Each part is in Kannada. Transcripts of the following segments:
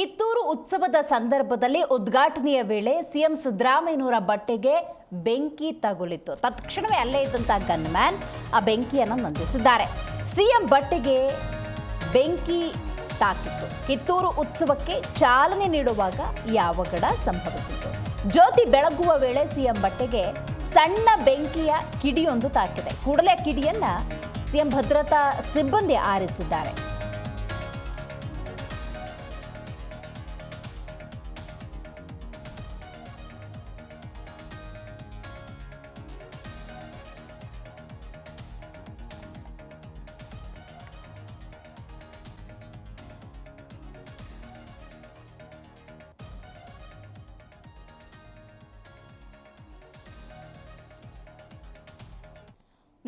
ಕಿತ್ತೂರು ಉತ್ಸವದ ಸಂದರ್ಭದಲ್ಲಿ ಉದ್ಘಾಟನೆಯ ವೇಳೆ ಸಿಎಂ ಸಿದ್ದರಾಮಯ್ಯನವರ ಬಟ್ಟೆಗೆ ಬೆಂಕಿ ತಗುಲಿತ್ತು ತತ್ಕ್ಷಣವೇ ಅಲ್ಲೇ ಇದ್ದಂತಹ ಗನ್ಮ್ಯಾನ್ ಆ ಬೆಂಕಿಯನ್ನು ನಂದಿಸಿದ್ದಾರೆ. ಸಿಎಂ ಬಟ್ಟೆಗೆ ಬೆಂಕಿ ತಾಕಿತ್ತು. ಕಿತ್ತೂರು ಉತ್ಸವಕ್ಕೆ ಚಾಲನೆ ನೀಡುವಾಗ ಈ ಅವಘಡ ಸಂಭವಿಸಿತು. ಜ್ಯೋತಿ ಬೆಳಗುವ ವೇಳೆ ಸಿಎಂ ಬಟ್ಟೆಗೆ ಸಣ್ಣ ಬೆಂಕಿಯ ಕಿಡಿಯೊಂದು ತಾಕಿದೆ. ಕೂಡಲೇ ಕಿಡಿಯನ್ನ ಸಿಎಂ ಭದ್ರತಾ ಸಿಬ್ಬಂದಿ ಆರಿಸಿದ್ದಾರೆ.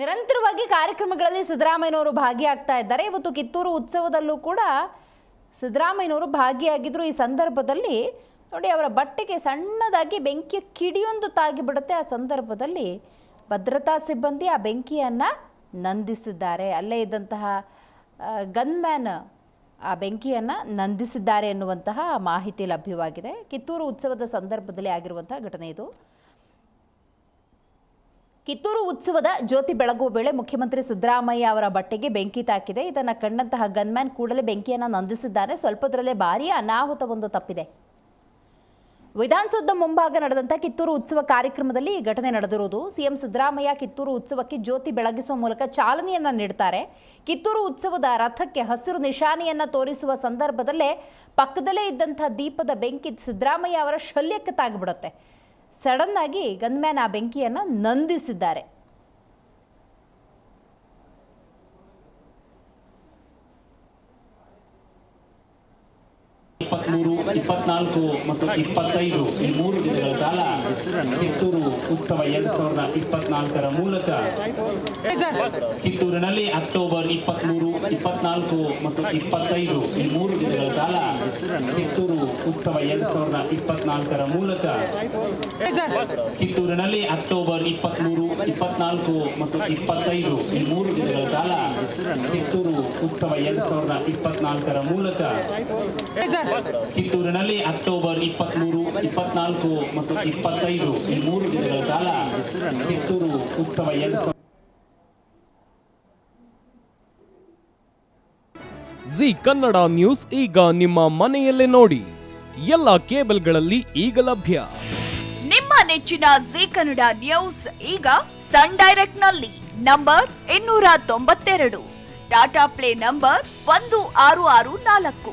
ನಿರಂತರವಾಗಿ ಕಾರ್ಯಕ್ರಮಗಳಲ್ಲಿ ಸಿದ್ದರಾಮಯ್ಯನವರು ಭಾಗಿಯಾಗ್ತಾ ಇದ್ದಾರೆ. ಇವತ್ತು ಕಿತ್ತೂರು ಉತ್ಸವದಲ್ಲೂ ಕೂಡ ಸಿದ್ದರಾಮಯ್ಯನವರು ಭಾಗಿಯಾಗಿದ್ದರು ಈ ಸಂದರ್ಭದಲ್ಲಿ ನೋಡಿ, ಅವರ ಬಟ್ಟೆಗೆ ಸಣ್ಣದಾಗಿ ಬೆಂಕಿಯ ಕಿಡಿಯೊಂದು ತಾಗಿಬಿಡುತ್ತೆ. ಆ ಸಂದರ್ಭದಲ್ಲಿ ಭದ್ರತಾ ಸಿಬ್ಬಂದಿ ಆ ಬೆಂಕಿಯನ್ನು ನಂದಿಸಿದ್ದಾರೆ. ಅಲ್ಲೇ ಇದ್ದಂತಹ ಗನ್ಮ್ಯಾನ್ ಆ ಬೆಂಕಿಯನ್ನು ನಂದಿಸಿದ್ದಾರೆ ಎನ್ನುವಂತಹ ಮಾಹಿತಿ ಲಭ್ಯವಾಗಿದೆ. ಕಿತ್ತೂರು ಉತ್ಸವದ ಸಂದರ್ಭದಲ್ಲಿ ಆಗಿರುವಂತಹ ಘಟನೆ ಇದು. ಕಿತ್ತೂರು ಉತ್ಸವದ ಜ್ಯೋತಿ ಬೆಳಗುವ ವೇಳೆ ಮುಖ್ಯಮಂತ್ರಿ ಸಿದ್ದರಾಮಯ್ಯ ಅವರ ಬಟ್ಟೆಗೆ ಬೆಂಕಿ ತಾಕಿದೆ. ಇದನ್ನು ಕಂಡಂತಹ ಗನ್ಮ್ಯಾನ್ ಕೂಡಲೇ ಬೆಂಕಿಯನ್ನು ನಂದಿಸಿದ್ದಾನೆ. ಸ್ವಲ್ಪದರಲ್ಲೇ ಭಾರೀ ಅನಾಹುತವೊಂದು ತಪ್ಪಿದೆ. ವಿಧಾನಸೌಧ ಮುಂಭಾಗ ನಡೆದಂಥ ಕಿತ್ತೂರು ಉತ್ಸವ ಕಾರ್ಯಕ್ರಮದಲ್ಲಿ ಈ ಘಟನೆ ನಡೆದಿರುವುದು. ಸಿಎಂ ಸಿದ್ದರಾಮಯ್ಯ ಕಿತ್ತೂರು ಉತ್ಸವಕ್ಕೆ ಜ್ಯೋತಿ ಬೆಳಗಿಸುವ ಮೂಲಕ ಚಾಲನೆಯನ್ನ ನೀಡ್ತಾರೆ. ಕಿತ್ತೂರು ಉತ್ಸವದ ರಥಕ್ಕೆ ಹಸಿರು ನಿಶಾನೆಯನ್ನ ತೋರಿಸುವ ಸಂದರ್ಭದಲ್ಲೇ ಪಕ್ಕದಲ್ಲೇ ಇದ್ದಂಥ ದೀಪದ ಬೆಂಕಿ ಸಿದ್ದರಾಮಯ್ಯ ಅವರ ಶಲ್ಯಕ್ಕೆ ತಾಗ್ಬಿಡುತ್ತೆ. ಸಡನ್ ಆಗಿ ಗನ್ಮ್ಯಾನ್ ಆ ಬೆಂಕಿಯನ್ನು ನಂದಿಸಿದ್ದಾರೆ ಇಪ್ಪತ್ಮೂರು ಇಪ್ಪತ್ನಾಲ್ಕು ಮತ್ತು ಇಪ್ಪತ್ತೈದು ಈ ಮೂರು ದಿನಗಳ ಕಾಲ ಕಿತ್ತೂರು ಉತ್ಸವ ಎರಡ್ ಸಾವಿರದ ಇಪ್ಪತ್ನಾಲ್ಕರ ಮೂಲಕ ಕಿತ್ತೂರಿನಲ್ಲಿ ಅಕ್ಟೋಬರ್ ಇಪ್ಪತ್ಮೂರು, ಇಪ್ಪತ್ನಾಲ್ಕು ಮತ್ತು ಇಪ್ಪತ್ತೈದು ಈ ಮೂರು ದಿನಗಳ ಕಾಲ ಕಿತ್ತೂರು ಉತ್ಸವ ಎರಡ್ ಸಾವಿರದ ಇಪ್ಪತ್ನಾಲ್ಕರ ಮೂಲಕ ಕಿತ್ತೂರಿನಲ್ಲಿ ಅಕ್ಟೋಬರ್ ಇಪ್ಪತ್ಮೂರು, ಇಪ್ಪತ್ನಾಲ್ಕು ಮತ್ತು ಇಪ್ಪತ್ತೈದು ಈ ಮೂರು ದಿನಗಳ ಕಾಲ ಕಿತ್ತೂರು ಉತ್ಸವ ಎರಡ್ ಸಾವಿರದ ಇಪ್ಪತ್ನಾಲ್ಕರ ಮೂಲಕ ಕಿತ್ತೂರಿನಲ್ಲಿ ಅಕ್ಟೋಬರ್ ಇಪ್ಪತ್ಮೂರು ಇಪ್ಪತ್ನಾಲ್ಕು ಮತ್ತು ಇಪ್ಪತ್ತೈದು ಈ ಮೂರು ದಿನಗಳ ಕಾಲ ಕಿತ್ತೂರು ಉತ್ಸವ ಎರಡ್ ಸಾವಿರದ ಜಿ ಕನ್ನಡ ನ್ಯೂಸ್ ಈಗ ನಿಮ್ಮ ಮನೆಯಲ್ಲೇ ನೋಡಿ. ಎಲ್ಲ ಕೇಬಲ್ಗಳಲ್ಲಿ ಈಗ ಲಭ್ಯ. ನಿಮ್ಮ ನೆಚ್ಚಿನ ಜಿ ಕನ್ನಡ ನ್ಯೂಸ್ ಈಗ ಸನ್ ಡೈರೆಕ್ಟ್ನಲ್ಲಿ ನಂಬರ್ ಇನ್ನೂರ ತೊಂಬತ್ತೆರಡು. ಟಾಟಾ ಪ್ಲೇ ನಂಬರ್ ಒಂದು ಆರು ಆರು ನಾಲ್ಕು.